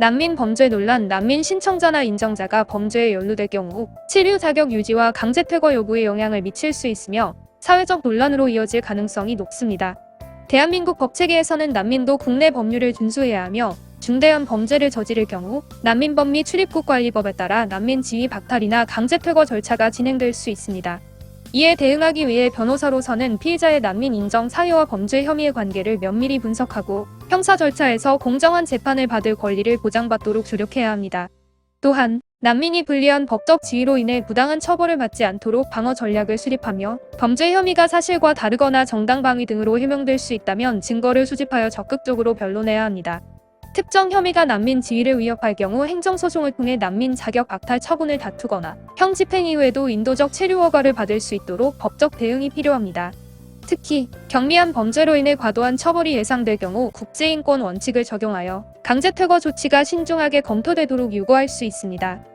난민 범죄 논란 난민 신청자나 인정자가 범죄에 연루될 경우 치료 자격 유지와 강제 퇴거 여부에 영향을 미칠 수 있으며 사회적 논란으로 이어질 가능성이 높습니다. 대한민국 법체계에서는 난민도 국내 법률을 준수해야 하며 중대한 범죄를 저지를 경우 난민법 및 출입국 관리법에 따라 난민 지위 박탈이나 강제 퇴거 절차가 진행될 수 있습니다. 이에 대응하기 위해 변호사로서는 피의자의 난민 인정 사유와 범죄 혐의의 관계를 면밀히 분석하고 형사 절차에서 공정한 재판을 받을 권리를 보장받도록 조력해야 합니다. 또한 난민이 불리한 법적 지위로 인해 부당한 처벌을 받지 않도록 방어 전략을 수립하며 범죄 혐의가 사실과 다르거나 정당방위 등으로 해명될 수 있다면 증거를 수집하여 적극적으로 변론해야 합니다. 특정 혐의가 난민 지위를 위협할 경우 행정소송을 통해 난민 자격 박탈 처분을 다투거나 형 집행 이후에도 인도적 체류 허가를 받을 수 있도록 법적 대응이 필요합니다. 특히 경미한 범죄로 인해 과도한 처벌이 예상될 경우 국제인권 원칙을 적용하여 강제 퇴거 조치가 신중하게 검토되도록 요구할 수 있습니다.